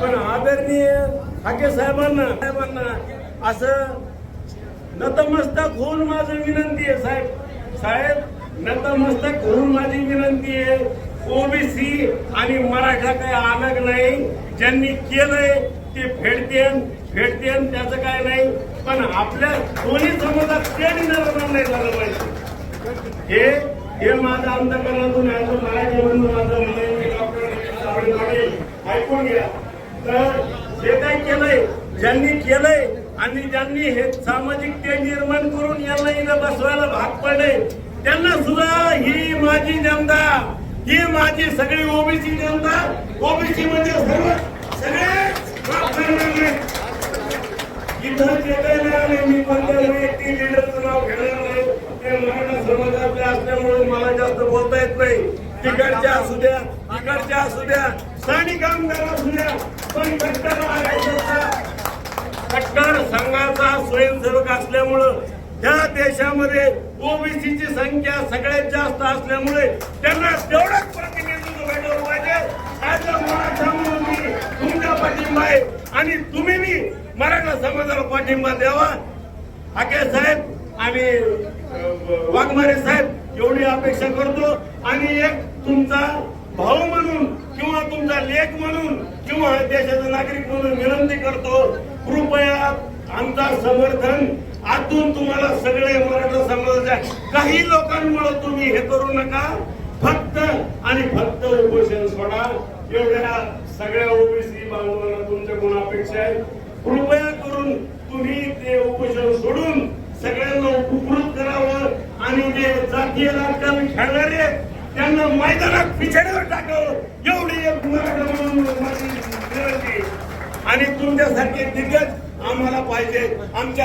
पण आदरणीय हाके साहेबांना साहेबांना असं नतमस्तक होऊन माझं विनंती आहे साहेब. साहेब नतमस्तक होऊन माझी विनंती आहे. ओबीसी आणि मराठा काही अलग नाही. ज्यांनी केलंय ते फेडतेन फेडतेन त्याचं काय नाही. पण आपल्या दोन्ही समाजात त्यांनी निर्माण नाही झालं पाहिजे हे हे माझं अंतकरणातून आहे. मराठी म्हणून माझं ऐकून घ्या. तर जे काही केलंय ज्यांनी केलंय आणि ज्यांनी हे सामाजिक ते निर्माण करून यांना इथं बसवायला भाग पडले त्यांना सुद्धा ही माझी जनता ही माझी सगळी ओबीसी जनता ओबीसी म्हणजे सर्व सगळे इथं जे काही नाही मी कोणत्या व्यक्ती लिडरचं नाव घेणार नाही. ते मराठा समाजातले असल्यामुळे मला जास्त बोलता येत नाही. तिकडच्या असू द्या तिकडच्या असू द्या स्थानिक आमदार असू द्या पण कट्टर कट्टर संघाचा स्वयंसेवक असल्यामुळं त्या देशामध्ये ओबीसीची संख्या सगळ्यात जास्त असल्यामुळे त्यांना तेवढंच प्रतिनिधित्व भेटलं पाहिजे. आज मराठा म्हणून मी तुमचा पाठिंबा आहे आणि तुम्ही मी मराठा समाजाला पाठिंबा द्यावा. हाके साहेब आणि वाघमारे साहेब एवढी अपेक्षा करतो. आणि एक तुमचा भाऊ म्हणून किंवा तुमचा लेख म्हणून किंवा देशाचा नागरिक म्हणून विनंती करतो कृपया आमचा समर्थन आतून तुम्हाला सगळे मराठा समाजाच्या काही लोकांमुळे तुम्ही हे करू नका. फक्त आणि फक्त उपोषण सोडा. एवढ्या सगळ्या ओबीसी बांधवांना तुमच्याकडून अपेक्षा आहे. कृपया करून तुम्ही ते उपोषण सोडून सगळ्यांना उपकृत करावं आणि जे जातीय राजकारण खेळणारे त्यांना मैदानात पिछाडीवर एवढी एक मराठा म्हणून माझी विनंती आणि तुमच्यासारखे दिग्गज आम्हाला पाहिजे आमच्या